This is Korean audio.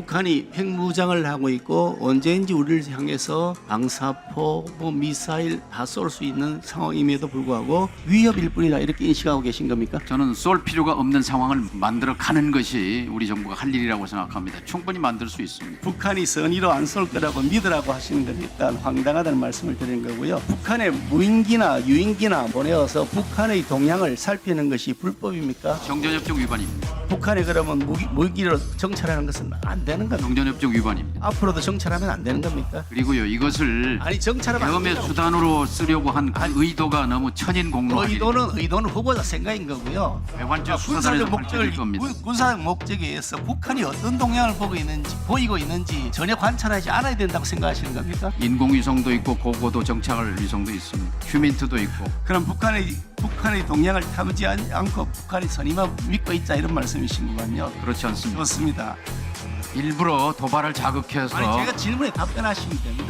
북한이 핵무장을 하고 있고 언제인지 우리를 향해서 방사포, 뭐 미사일 다 쏠 수 있는 상황임에도 불구하고 위협일 뿐이다 이렇게 인식하고 계신 겁니까? 저는 쏠 필요가 없는 상황을 만들어 가는 것이 우리 정부가 할 일이라고 생각합니다. 충분히 만들 수 있습니다. 북한이 선의로 안 쏠 거라고 믿으라고 하시는 건 일단 황당하다는 말씀을 드리는 거고요. 북한에 무인기나 유인기나 보내어서 북한의 동향을 살피는 것이 불법입니까? 정전협정 위반입니다. 북한에 그러면 무기, 무기로 정찰하는 것은 안 되는 겁니까? 정전협정 위반입니다. 앞으로도 정찰하면 안 되는 겁니까? 그리고 이것을 아니 정찰하면 안 계엄의. 수단으로 쓰려고 한그 의도가 너무 일입니다. 의도는 의도는 후보자 생각인 거고요. 외환적 군사적 수사단에서 목적을 밝혀질 겁니다. 군- 군사적 목적에 의해서 북한이 어떤 동향을 보고 있는지 보이고 있는지 전혀 관찰하지 않아야 된다고 생각하시는 겁니까? 인공위성도 있고 고고도 정찰 위성도 있습니다. 휴민트도 있고 그럼 북한의 북한의 동향을 탐지 않- 않고 북한이 선임만 믿고 있자 이런 말씀이신 거군요. 그렇지 않습니다. 좋습니다. 일부러 도발을 자극해서 아니 제가 질문에 답변하시면 됩니다.